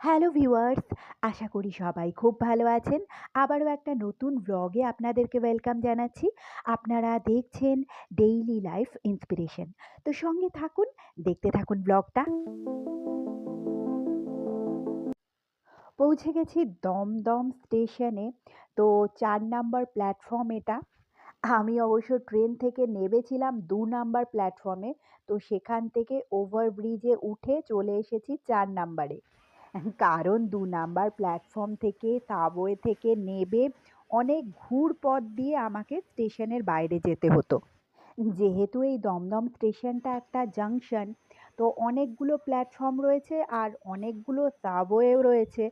Hello viewers আশা করি সবাই খুব ভালো আছেন। আবারও একটা নতুন ব্লগে আপনাদেরকে ওয়েলকাম জানাচ্ছি। আপনারা দেখছেন ডেইলি লাইফ ইন্সপিরেশন তো সঙ্গে থাকুন, দেখতে থাকুন ব্লগটা পৌঁছে গেছি দমদম স্টেশনে তো চার নাম্বার প্ল্যাটফর্ম এটা। আমি অবশ্য ট্রেন থেকে নেবেছিলাম দু নাম্বার প্ল্যাটফর্মে তো সেখান থেকে ওভারব্রিজে উঠে চলে এসেছি চার নাম্বারে কারণ দু নাম্বার প্ল্যাটফর্ম থেকে সাবওয়ে থেকে নেবে অনেক ঘুর পথ দিয়ে আমাকে স্টেশনের বাইরে যেতে হতো। যেহেতু এই দমদম স্টেশনটা একটা জাংশন তো অনেকগুলো প্ল্যাটফর্ম রয়েছে আর অনেকগুলো সাবওয়েও রয়েছে।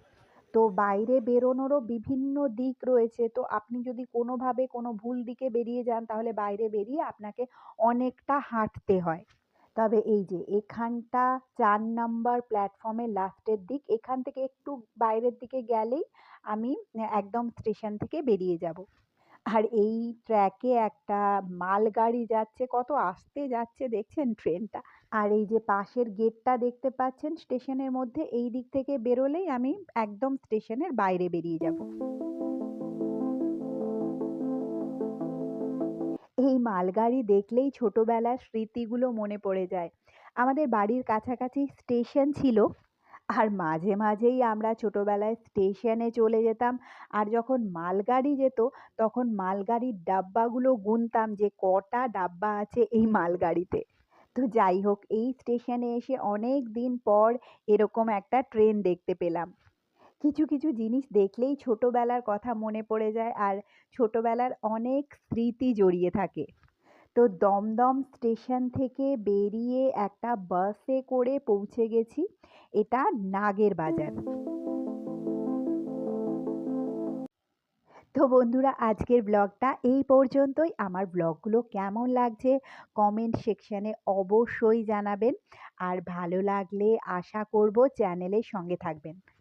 তো বাইরে বেরোনোরও বিভিন্ন দিক রয়েছে। তো আপনি যদি কোনোভাবে কোনো ভুল দিকে বেরিয়ে যান, তাহলে বাইরে বেরিয়ে আপনাকে অনেকটা হাঁটতে হয়। তবে এই যে এখানটা চার নাম্বার প্ল্যাটফর্মের লাস্টের দিক, এখান থেকে একটু বাইরের দিকে গেলেই আমি একদম স্টেশন থেকে বেরিয়ে যাব। আর এই ট্র্যাকে একটা মালগাড়ি যাচ্ছে, কত আস্তে যাচ্ছে দেখছেন ট্রেনটা আর এই যে পাশের গেটটা দেখতে পাচ্ছেন স্টেশনের মধ্যে এই দিক থেকে বেরোলেই আমি একদম স্টেশনের বাইরে বেরিয়ে যাব। এই মালগাড়ি দেখলেই ছোটবেলার স্মৃতিগুলো মনে পড়ে যায়। আমাদের বাড়ির কাছাকাছি স্টেশন ছিল আর মাঝে মাঝেই আমরা ছোটবেলায় স্টেশনে চলে যেতাম আর যখন মালগাড়ি যেত তখন মালগাড়ির ডাব্বাগুলো গুনতাম যে কটা ডাব্বা আছে এই মালগাড়িতে। তো যাই হোক, এই স্টেশনে এসে অনেক দিন পর এরকম একটা ট্রেন দেখতে পেলাম। কিছু কিছু জিনিস দেখলেই ছোটবেলার কথা মনে পড়ে যায় আর ছোটবেলার অনেক স্মৃতি জড়িয়ে থাকে। তো দমদম স্টেশন থেকে বেরিয়ে একটা বাসে করে পৌঁছে গেছি। এটা নাগের বাজার। তো বন্ধুরা, আজকের ব্লগটা এই পর্যন্তই। আমার ব্লগগুলো কেমন লাগছে কমেন্ট সেকশানে অবশ্যই জানাবেন। আর ভালো লাগলে আশা করব চ্যানেলের সঙ্গে থাকবেন।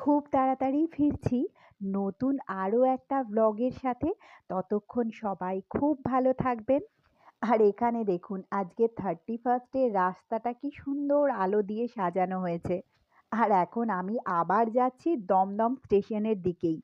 খুব তাড়াতাড়ি ফিরছি। নতুন আরও একটা ব্লগের সাথে। ততক্ষণ সবাই খুব ভালো থাকবেন। আর এখানে দেখুন, আজকে থার্টি ফার্স্টের রাস্তাটা কি সুন্দর আলো দিয়ে সাজানো হয়েছে। আর এখন আমি আবার যাচ্ছি দমদম স্টেশনের দিকেই।